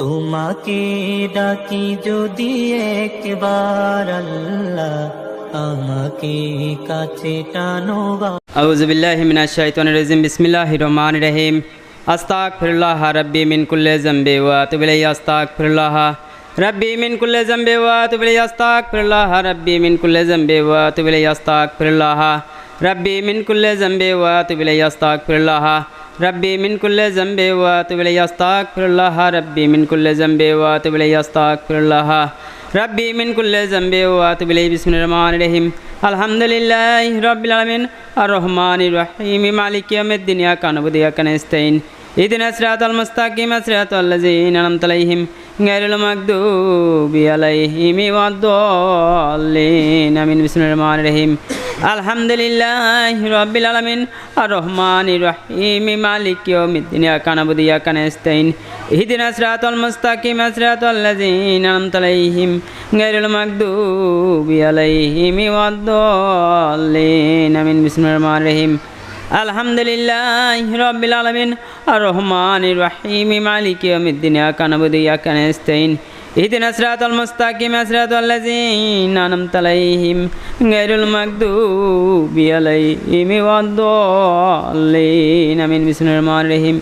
তোমাকে ডাকি যদি একবার আল্লাহ আমাকে কাছে টানো আউজুবিল্লাহ মিনাশ শাইতানির রাজিম। বিসমিল্লাহির রহমানির রহিম। আস্তাগফিরুল্লাহ রাব্বি মিন কুল্লি যামবি ওয়া আতুবু ইলাইহি। আস্তাগফিরুল্লাহ রাব্বি মিন কুল্লি যামবি ওয়া আতুবু ইলাইহি। আস্তাগফিরুল্লাহ রাব্বি মিন কুল্লি যামবি ওয়া আতুবু ইলাইহি। আস্তাগফিরুল্লাহ রাব্বি মিন কুল্লি যামবি ওয়া আতুবু ইলাইহি। আস্তাগফিরুল্লাহ وأتوب إليه أستغفر الله ربي من كل ذنب وأتوب إليه أستغفر الله ربي من كل ذنب وأتوب إليه أستغفر الله ربي من كل ذنب وأتوب إليه بسم الله الرحمن الرحيم الحمد لله رب العالمين الرحمن الرحيم مالك يوم الدين إياك نعبد وإياك نستعين اهدنا الصراط المستقيم صراط الذين أنعمت عليهم غير المغضوب عليهم والضالين آمين بسم الله الرحمن الرحيم আলহামদুলিল্লাহ রবিল আলমিন আর রহমান রহিম, মালিক কানাবুদিয়া কানেস্তাইন ইহিদিন আসরাতল মুস্তাকিম আসরাতুল লাযিন আনআমতা আলাইহিম, গায়রুল মাগদুবি আমিন, বিসমিল্লাহির রহমানির রহিম। আলহামদুলিল্লাহ রবিল আলমিন আর রহমান রহিম, মালিক মিদ্দিন কানাবুদি ইয়াকানস্তাইন مالك يوم الدين إياك نعبد وإياك نستعين اهدنا الصراط المستقيم صراط الذين أنعمت عليهم غير المغضوب عليهم والضالين آمين بسم الله الرحمن الرحيم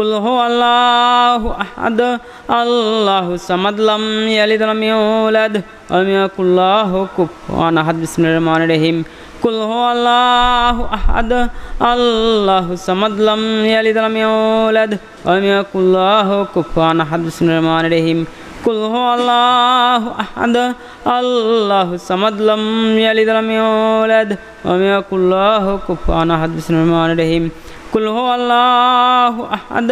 কুল হু আল্লাহু আহাদ, আল্লাহু সামাদ লাম ইয়ালিদ ওয়ালাম ইউলাদ ওয়ালাম ইয়াকুল লাহু কুফুয়ান আহাদ, বিসমিল্লাহির রহমানির রহিম। কুল হু আল্লাহু আহাদ, আল্লাহু সামাদ লাম ইয়ালিদ ওয়ালাম ইউলাদ ওয়ালাম ইয়াকুল লাহু কুফুয়ান আহাদ, বিসমিল্লাহির রহমানির রহিম। কুল হু আল্লাহু আহাদ, আল্লাহু সামাদ লাম ইয়ালিদ ওয়ালাম ইউলাদ ওয়ালাম ইয়াকুল লাহু কুফুয়ান আহাদ, বিসমিল্লাহির রহমানির রহিম। কুল হু আল্লাহ আহাদ,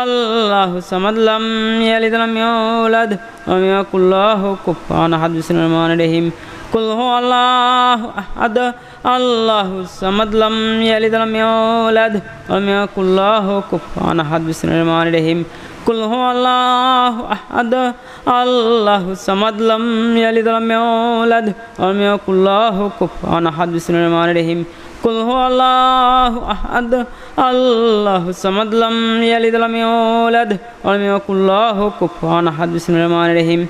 আল্লাহ সামাদ লাম ইয়ালিদ লাম ইউলাদ, ওয়া ইয়াকুল লাহু কুফুয়ান আহাদ, বিসমিল্লাহির রহমানির রহিম। কুল হু আল্লাহ আহাদ, আল্লাহ সামাদ লাম ইয়ালিদ লাম ইউলাদ, ওয়া ইয়াকুল লাহু কুফুয়ান আহাদ, বিসমিল্লাহির রহমানির রহিম। কুল হু আল্লাহ আহাদ, আল্লাহ সামাদ লাম ইয়ালিদ লাম ইউলাদ, ওয়া ইয়াকুল লাহু কুফুয়ান আহাদ, বিসমিল্লাহির রহমানির রহিম। الله الرحمن الرحيم قل هو الله أحد الله الصمد لم يلد ولم يولد ولم يكن له كفوا أحد بسم الله الرحمن الرحيم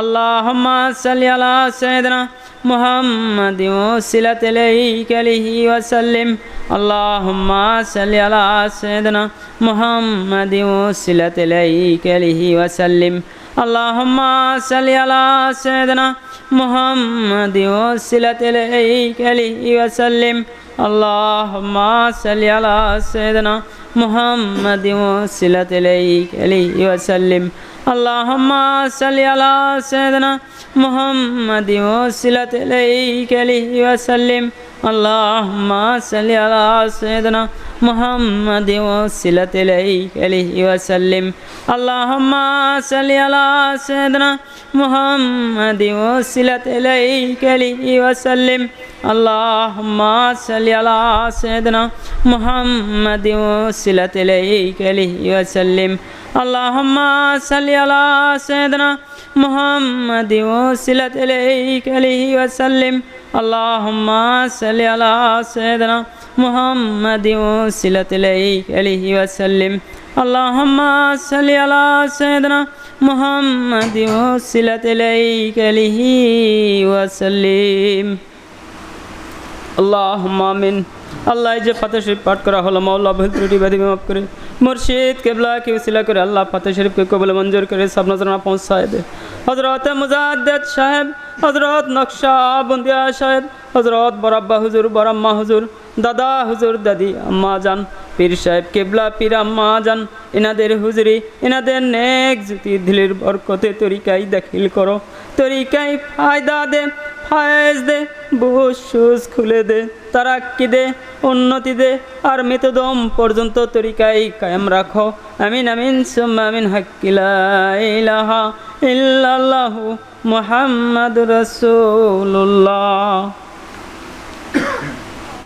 اللهم صل على سيدنا محمد وسلة إليك عليه وسلم اللهم صل على سيدنا محمد وسلة إليك عليه وسلم اللهم صل على سيدنا محمد وسلة إليك عليه وسلم اللهم صل على سيدنا محمد وسلة إليك عليه وسلم اللهم صل على سيدنا محمد وسلة إليك عليه وسلم اللهم صل على سيدنا محمد وسلة إليك عليه وسلم اللهم صل على سيدنا محمد وسلة إليك عليه وسلم اللهم صل على سيدنا محمد وسلة إليك عليه وسلم اللهم صل على سيدنا محمد وسلة إليك عليه وسلم اللهم صل على سيدنا محمد وسلة إليك عليه وسلم اللهم صل على سيدنا محمد وسلة إليك عليه وسلم اللهم آمين আল্লাহ যে ফাতে শরীফ পাঠ করা হলো মাওলা ভুল ত্রুটি ব্যাধি মাফ করে, মুর্শিদ কেবলা কে উসিলা করে আল্লাহ ফাতে শরীফকে কবলে মঞ্জুর করে সব নজরানা পৌঁছায় দে। হজরত মুজাদ্দেদ সাহেব হজরত নকশা বন্দিয়া সাহেব হজরত বরাব্বা হুজুর বরাম্মা হুজুর, দাদা হুজুর, দাদি আম্মা জান, পীর সাহেব কেবলা, পীর আম্মা জান এনাদের হুজুরি এনাদের নেক জুতি, দিলের বরকতে তরিকাই দাখিল করো তরিকাই ফায়দা দে। ফায়েজ দে বহু সুস খুলে দে, তারাক্কি দে, উন্নতি দে, আর মৃতদম পর্যন্ত তরিকাই কায়েম রাখো। আমিন আমিন, সুম্মা আমিন হাক্কিলা ইলাহা ইল্লাল্লাহু মুহাম্মাদুর রাসূলুল্লাহ।